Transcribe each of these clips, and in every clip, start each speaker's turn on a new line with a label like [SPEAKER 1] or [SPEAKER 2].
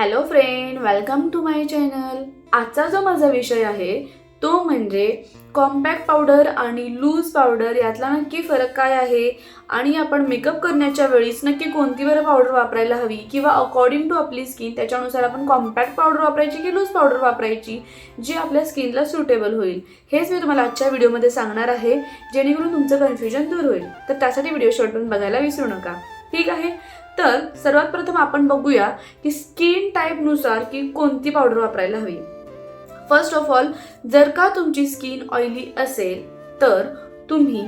[SPEAKER 1] Hello friend welcome to my channel आजचा जो माझा विषय आहे तो म्हणजे कॉम्पॅक्ट पावडर आणि लूज पावडर यातला नक्की फरक काय आहे आणि आपण मेकअप करण्याच्या वेळीस नक्की कोणती बरं पावडर वापरायला हवी किंवा अकॉर्डिंग टू आपली स्किन त्याच्यानुसार आपण कॉम्पॅक्ट पावडर वापरायची की लूज पावडर वापरायची जी आपल्या स्किनला सुटेबल होईल. हेच मी तुम्हाला आजच्या व्हिडिओमध्ये सांगणार आहे जेणेकरून तुमचं कन्फ्युजन दूर होईल. तर त्यासाठी व्हिडिओ शेवटपर्यंत बघायला विसरू नका. ठीक आहे? तर सर्वात प्रथम आपण बघूया की स्किन टाईपनुसार की कोणती पावडर वापरायला हवी. फर्स्ट ऑफ ऑल जर का तुमची स्किन ऑइली असेल तर तुम्ही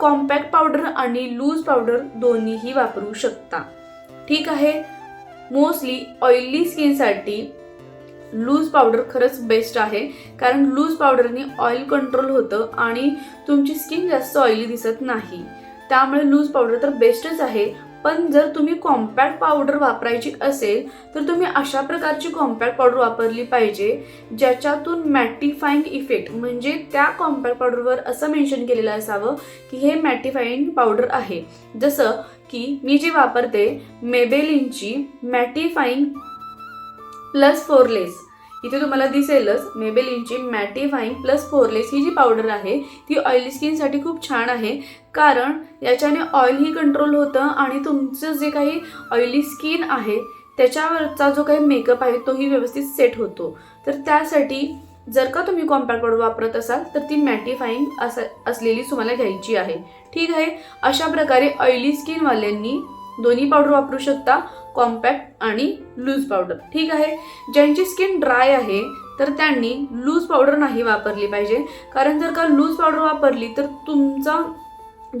[SPEAKER 1] कॉम्पॅक्ट पावडर आणि लूज पावडर दोन्हीही वापरू शकता. ठीक आहे? मोस्टली ऑइली स्किनसाठी लूज पावडर खरंच बेस्ट आहे कारण लूज पावडरने ऑइल कंट्रोल होतं आणि तुमची स्किन जास्त ऑइली दिसत नाही. त्यामुळे लूज पावडर तर बेस्टच आहे पण जर तुम्ही कॉम्पॅक्ट पावडर वापरायची असेल तर तुम्ही अशा प्रकारची कॉम्पॅक्ट पावडर वापरली पाहिजे ज्याच्यातून मॅटिफाईंग इफेक्ट म्हणजे त्या कॉम्पॅक्ट पावडरवर असं मेन्शन केलेलं असावं की हे मॅटिफाईंग पावडर आहे. जसं की मी जी वापरते मेबेलिनची मॅटिफाईंग प्लस फोरलेस इथे तुम्हाला दिसेलच मेबेलिनची मॅटिफाईंग प्लस फोरलेस ही जी पावडर आहे ती ऑइली स्किनसाठी खूप छान आहे. कारण याच्याने ऑइलही कंट्रोल होतं आणि तुमचं जे काही ऑइली स्किन आहे त्याच्यावरचा जो काही मेकअप आहे तोही व्यवस्थित सेट होतो. तर त्यासाठी जर का तुम्ही कॉम्पॅक्ट पावडर वापरत असाल तर ती मॅटिफाईंग अस असलेली तुम्हाला घ्यायची आहे. ठीक आहे? अशा प्रकारे ऑइली स्किनवाल्यांनी दोन्ही पावडर वापरू शकता कॉम्पॅक्ट आणि लूज पावडर ठीक आहे? ज्यांची स्किन ड्राय आहे तर त्यांनी लूज पावडर नाही वापरली पाहिजे. कारण जर का लूज पावडर वापरली तर तुमचा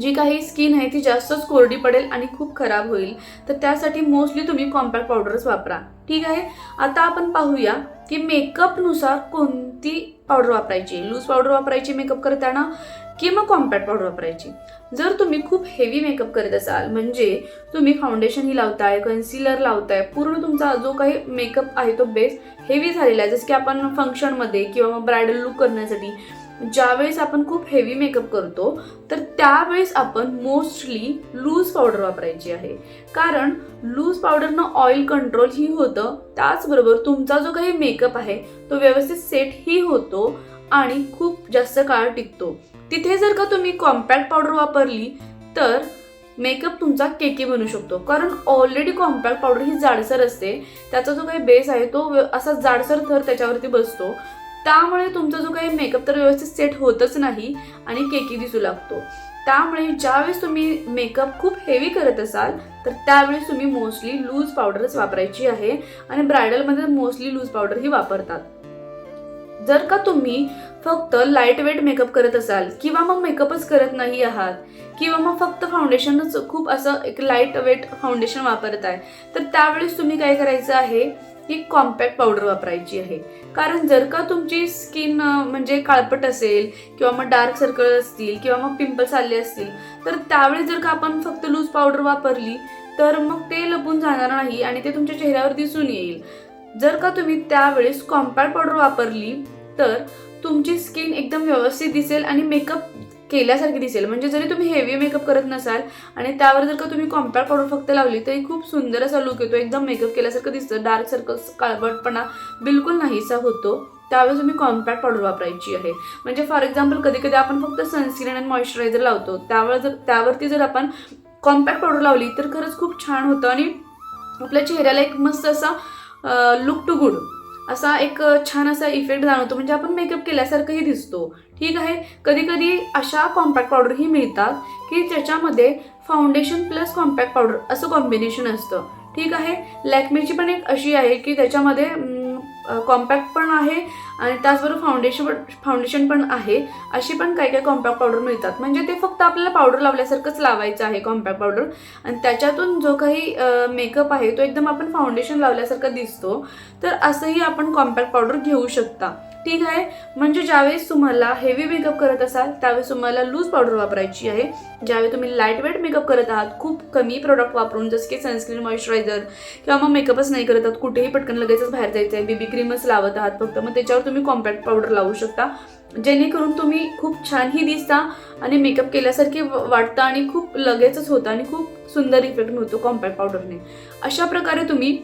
[SPEAKER 1] जी काही स्किन आहे ती जास्तच कोरडी पडेल आणि खूप खराब होईल. तर त्यासाठी मोस्टली तुम्ही कॉम्पॅक्ट पावडरच वापरा. ठीक आहे? आता आपण पाहूया की मेकअपनुसार कोणती पावडर वापरायची लूज पावडर वापरायची मेकअप करताना की मग कॉम्पॅक्ट पावडर वापरायची. जर तुम्ही खूप हेवी मेकअप करत असाल म्हणजे तुम्ही फाउंडेशनही लावताय कन्सिलर लावताय पूर्ण तुमचा जो काही मेकअप आहे तो बेस हेवी झालेला आहे. जसं की आपण फंक्शनमध्ये किंवा मग ब्रायडल लुक करण्यासाठी ज्यावेळेस आपण खूप हेवी मेकअप करतो तर त्यावेळेस आपण मोस्टली लूज पावडर वापरायची आहे. कारण लूज पावडरनं ऑइल कंट्रोल ही होतं त्याचबरोबर तुमचा जो काही मेकअप आहे तो व्यवस्थित सेटही होतो आणि खूप जास्त काळ टिकतो. तिथे जर का तुम्ही कॉम्पॅक्ट पावडर वापरली तर मेकअप तुमचा केकी बनू शकतो. कारण ऑलरेडी कॉम्पॅक्ट पावडर ही जाडसर असते त्याचा जो काही बेस आहे तो असा जाडसर थर त्याच्यावरती बसतो. त्यामुळे तुमचा जो काही मेकअप तर व्यवस्थित सेट होतच नाही आणि केकी दिसू लागतो. त्यामुळे ज्यावेळेस तुम्ही मेकअप खूप हेवी करत असाल तर त्यावेळेस तुम्ही मोस्टली लूज पावडरच वापरायची आहे आणि ब्रायडलमध्ये मोस्टली लूज पावडर ही वापरतात. जर का तुम्ही फक्त लाइट वेट मेकअप करत असाल किंवा मग मेकअपच करत नाही आहात किंवा मग फक्त फाउंडेशनच खूप असं एक लाइट वेट फाउंडेशन वापरत आहे तर त्यावेळेस तुम्ही काय करायचं आहे? ही कॉम्पॅक्ट पावडर वापरायची आहे. कारण जर का तुमची स्किन म्हणजे काळपट असेल किंवा मग डार्क सर्कल असतील किंवा मग पिंपल्स आले असतील तर त्यावेळी जर का आपण फक्त लूज पावडर वापरली तर मग ते लपून जाणार नाही आणि ते तुमच्या चेहऱ्यावर दिसून येईल. जर का तुम्ही त्यावेळेस कॉम्पॅक्ट पावडर वापरली तर तुमची स्किन एकदम व्यवस्थित दिसेल आणि मेकअप केल्यासारखी दिसेल. म्हणजे जरी तुम्ही हेवी मेकअप करत नसाल आणि त्यावर जर का तुम्ही कॉम्पॅक्ट पावडर फक्त लावली तरी खूप सुंदर असा लुक येतो. एकदम मेकअप केल्यासारखं दिसतं. डार्क सर्कल्स काळबटपणा बिलकुल नाहीसा होतो. त्यावेळेस तुम्ही कॉम्पॅक्ट पावडर वापरायची आहे. म्हणजे फॉर एक्झाम्पल कधी कधी आपण फक्त सनस्क्रीन आणि मॉइश्चरायझर लावतो. त्यावर जर त्यावरती जर आपण कॉम्पॅक्ट पावडर लावली तर खरंच खूप छान होतं आणि आपल्या चेहऱ्याला एक मस्त असा लुक टू गुड असा एक छान असा इफेक्ट जाणवतो. म्हणजे आपण मेकअप केल्यासारखंही दिसतो. ठीक आहे? कधीकधी अशा कॉम्पॅक्ट पावडरही मिळतात की ज्याच्यामध्ये फाउंडेशन प्लस कॉम्पॅक्ट पावडर असं कॉम्बिनेशन असतं. ठीक आहे? लॅक्मेची पण एक अशी आहे की त्याच्यामध्ये कॉम्पॅक्ट पण आहे आणि त्याचबरोबर फाउंडेशन फाउंडेशन पण आहे. अशी पण काही काही कॉम्पॅक्ट पावडर मिळतात. म्हणजे ते फक्त आपल्याला पावडर लावल्यासारखंच लावायचं आहे कॉम्पॅक्ट पावडर आणि त्याच्यातून जो काही मेकअप आहे तो एकदम आपण फाउंडेशन लावल्यासारखा दिसतो. तर असंही आपण कॉम्पॅक्ट पावडर घेऊ शकता. ठीक आहे? म्हणजे ज्यावेळेस तुम्हाला हेवी मेकअप करत असाल त्यावेळेस तुम्हाला लूज पावडर वापरायची आहे. ज्यावेळी तुम्ही लाइट वेट मेकअप करत आहात खूप कमी प्रोडक्ट वापरून जसं की सनस्क्रीन मॉइश्चरायझर किंवा मग मेकअपच नाही करत आहात कुठेही पटकन लगेचच बाहेर जायचं आहे बेबी क्रीमच लावत आहात फक्त मग त्याच्यावर तुम्ही कॉम्पॅक्ट पावडर लावू शकता. जेणेकरून तुम्ही खूप छानही दिसता आणि मेकअप केल्यासारखे वाटतं आणि खूप लगेचच होतं आणि खूप सुंदर इफेक्ट मिळतो कॉम्पॅक्ट पावडरने अशा प्रकारे तुम्ही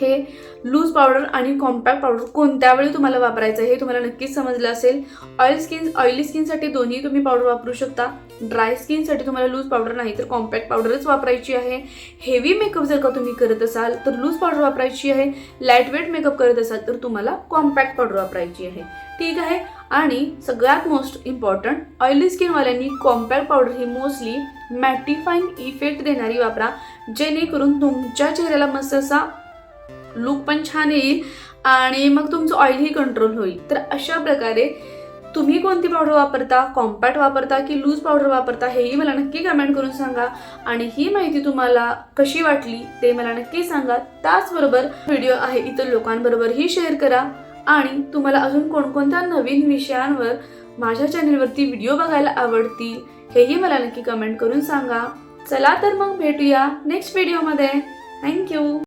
[SPEAKER 1] हे लूज पावडर आणि कॉम्पॅक्ट पावडर कोणत्या वेळी तुम्हाला वापरायचं आहे हे तुम्हाला नक्कीच समजलं असेल. ऑइल स्किन ऑइली स्किनसाठी दोन्ही तुम्ही पावडर वापरू शकता. ड्राय स्किनसाठी तुम्हाला लूज पावडर नाही तर कॉम्पॅक्ट पावडरच वापरायची आहे. हेवी मेकअप जर का तुम्ही करत असाल तर लूज पावडर वापरायची आहे. लाइट वेट मेकअप करत असाल तर तुम्हाला कॉम्पॅक्ट पावडर वापरायची आहे. ठीक आहे? आणि सगळ्यात मोस्ट इम्पॉर्टंट ऑइली स्किनवाल्यांनी कॉम्पॅक्ट पावडर ही मोस्टली मॅटिफाईंग इफेक्ट देणारी वापरा. जेणेकरून तुमच्या चेहऱ्याला मस्त असा लुक पण छान येईल आणि मग तुमचं ऑइलही कंट्रोल होईल. तर अशा प्रकारे तुम्ही कोणती पावडर वापरता? कॉम्पॅक्ट वापरता की लूज पावडर वापरता? हेही मला नक्की कमेंट करून सांगा. आणि ही माहिती तुम्हाला कशी वाटली ते मला नक्की सांगा. त्याचबरोबर व्हिडिओ आहे इतर लोकांबरोबरही शेअर करा. आणि तुम्हाला अजून कोणकोणत्या नवीन विषयांवर माझ्या चॅनलवरती व्हिडिओ बघायला आवडतील हेही मला नक्की कमेंट करून सांगा. चला तर मग भेटूया नेक्स्ट व्हिडिओमध्ये थँक्यू